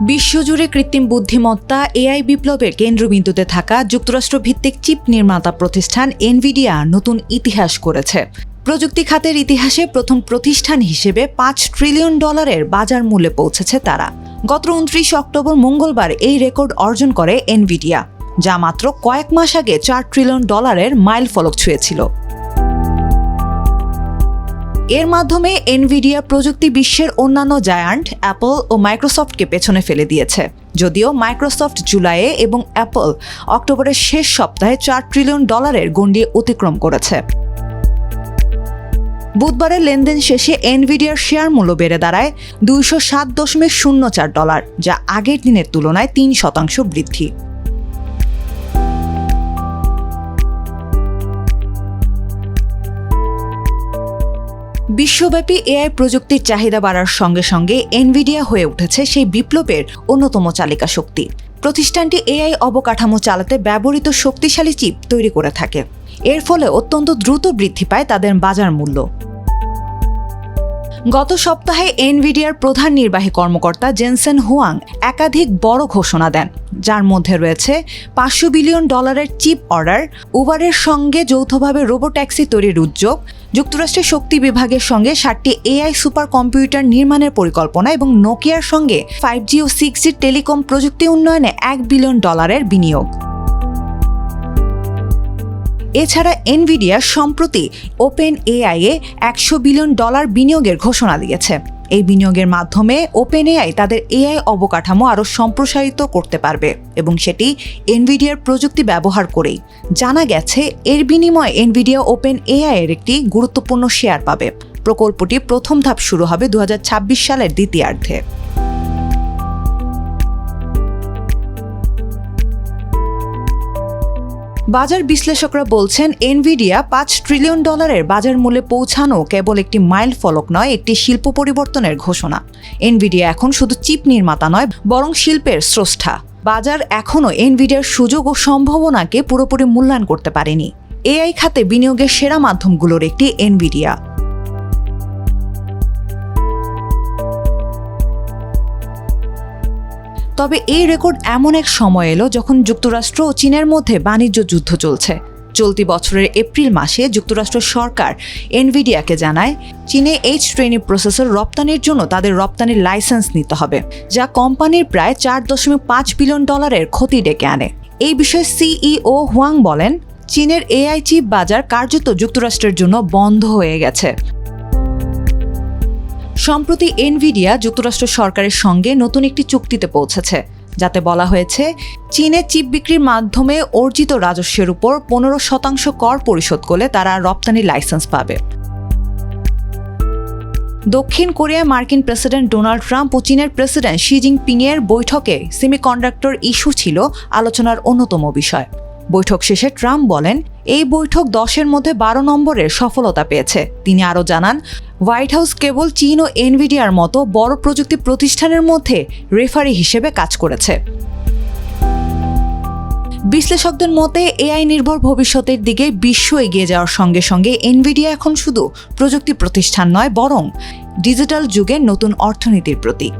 বিশ্বজুড়ে কৃত্রিম বুদ্ধিমত্তা, এআই বিপ্লবের কেন্দ্রবিন্দুতে থাকা যুক্তরাষ্ট্র ভিত্তিক চিপ নির্মাতা প্রতিষ্ঠান এনভিডিয়া নতুন ইতিহাস করেছে। প্রযুক্তি খাতের ইতিহাসে প্রথম প্রতিষ্ঠান হিসেবে পাঁচ ট্রিলিয়ন ডলারের বাজার মূল্যে পৌঁছেছে তারা। গত উনত্রিশ অক্টোবর মঙ্গলবার এই রেকর্ড অর্জন করে এনভিডিয়া, যা মাত্র কয়েক মাস আগে চার ট্রিলিয়ন ডলারের মাইল ফলক ছুঁয়েছিল। এর মাধ্যমে এনভিডিয়া প্রযুক্তি বিশ্বের অন্যান্য জায়ান্ট অ্যাপল ও মাইক্রোসফটকে পেছনে ফেলে দিয়েছে। যদিও মাইক্রোসফট জুলাইয়ে এবং অ্যাপল অক্টোবরের শেষ সপ্তাহে চার ট্রিলিয়ন ডলারের গণ্ডি অতিক্রম করেছে। বুধবারের লেনদেন শেষে এনভিডিয়ার শেয়ার মূল্য বেড়ে দাঁড়ায় দুইশো সাত দশমিক শূন্য চার ডলার যা আগের দিনের তুলনায় তিন শতাংশ বৃদ্ধি। বিশ্বব্যাপী এআই প্রযুক্তির চাহিদা বাড়ার সঙ্গে সঙ্গে এনভিডিয়া হয়ে উঠেছে সেই বিপ্লবের অন্যতম চালিকা শক্তি। প্রতিষ্ঠানটি এআই অবকাঠামো চালাতে ব্যবহৃত শক্তিশালী চিপ তৈরি করে থাকে। এর ফলে অত্যন্ত দ্রুত বৃদ্ধি পায় তাদের বাজার মূল্য। গত সপ্তাহে এনভিডিয়ার প্রধান নির্বাহী কর্মকর্তা জেনসেন হুয়াং একাধিক বড় ঘোষণা দেন, যার মধ্যে রয়েছে পাঁচশো বিলিয়ন ডলারের চিপ অর্ডার, উবারের সঙ্গে যৌথভাবে রোবোট্যাক্সি তৈরির উদ্যোগ, যুক্তরাষ্ট্রের শক্তি বিভাগের সঙ্গে ষাটটি এআই সুপার কম্পিউটার নির্মাণের পরিকল্পনা এবং নোকিয়ার সঙ্গে ফাইভ জি ও সিক্স জি টেলিকম প্রযুক্তি উন্নয়নে এক বিলিয়ন ডলারের বিনিয়োগ। এছাড়া এনভিডিয়া সম্প্রতি ওপেন এআই এ একশো বিলিয়ন ডলার বিনিয়োগের ঘোষণা দিয়েছে। এই বিনিয়োগের মাধ্যমে ওপেন এআই তাদের এআই অবকাঠামো আরও সম্প্রসারিত করতে পারবে এবং সেটি এনভিডিয়ার প্রযুক্তি ব্যবহার করেই। জানা গেছে, এর বিনিময়ে এনভিডিয়া ওপেন এআই এর একটি গুরুত্বপূর্ণ শেয়ার পাবে। প্রকল্পটি প্রথম ধাপ শুরু হবে দু হাজার ছাব্বিশ সালের দ্বিতীয়ার্ধে। বাজার বিশ্লেষকরা বলছেন, এনভিডিয়া পাঁচ ট্রিলিয়ন ডলারের বাজার মূল্যে পৌঁছানো কেবল একটি মাইল ফলক নয়, একটি শিল্প পরিবর্তনের ঘোষণা। এনভিডিয়া এখন শুধু চিপ নির্মাতা নয়, বরং শিল্পের স্রষ্টা। বাজার এখনও এনভিডিয়ার সুযোগ ও সম্ভাবনাকে পুরোপুরি মূল্যায়ন করতে পারেনি। এআই খাতে বিনিয়োগের সেরা মাধ্যমগুলোর একটি এনভিডিয়া। তবে এই রেকর্ড এমন এক সময় এলো যখন যুক্তরাষ্ট্র ও চীনের মধ্যে বাণিজ্য যুদ্ধ চলছে। চলতি বছরের এপ্রিল মাসে যুক্তরাষ্ট্র সরকার এনভিডিয়াকে জানায়, চীনে এইচ শ্রেণি প্রসেসর রপ্তানির জন্য তাদের রপ্তানির লাইসেন্স নিতে হবে, যা কোম্পানির প্রায় চার দশমিক পাঁচ বিলিয়ন ডলারের ক্ষতি ডেকে আনে। এই বিষয়ে সিইও হুয়াং বলেন, চীনের এআই চিপ বাজার কার্যত যুক্তরাষ্ট্রের জন্য বন্ধ হয়ে গেছে। সম্প্রতি এনভিডিয়া যুক্তরাষ্ট্র সরকারের সঙ্গে নতুন একটি চুক্তিতে পৌঁছেছে, যাতে বলা হয়েছে চীনে চিপ বিক্রির মাধ্যমে অর্জিত রাজস্বের উপর পনেরো শতাংশ কর পরিশোধ করলে তারা রপ্তানি লাইসেন্স পাবে। দক্ষিণ কোরিয়ায় মার্কিন প্রেসিডেন্ট ডোনাল্ড ট্রাম্প ও চীনের প্রেসিডেন্ট শি জিনপিং এর বৈঠকে সেমিকন্ডাক্টর ইস্যু ছিল আলোচনার অন্যতম বিষয়। বৈঠক শেষে ট্রাম্প বলেন, এই বৈঠক দশের মধ্যে বারো নম্বরের সফলতা পেয়েছে। তিনি আরও জানান, হোয়াইট হাউস কেবল চীন ও এনভিডিয়ার মতো বড় প্রযুক্তি প্রতিষ্ঠানের মধ্যে রেফারি হিসেবে কাজ করেছে। বিশ্লেষকদের মতে, এআই নির্ভর ভবিষ্যতের দিকে বিশ্ব এগিয়ে যাওয়ার সঙ্গে সঙ্গে এনভিডিয়া এখন শুধু প্রযুক্তি প্রতিষ্ঠান নয়, বরং ডিজিটাল যুগের নতুন অর্থনীতির প্রতীক।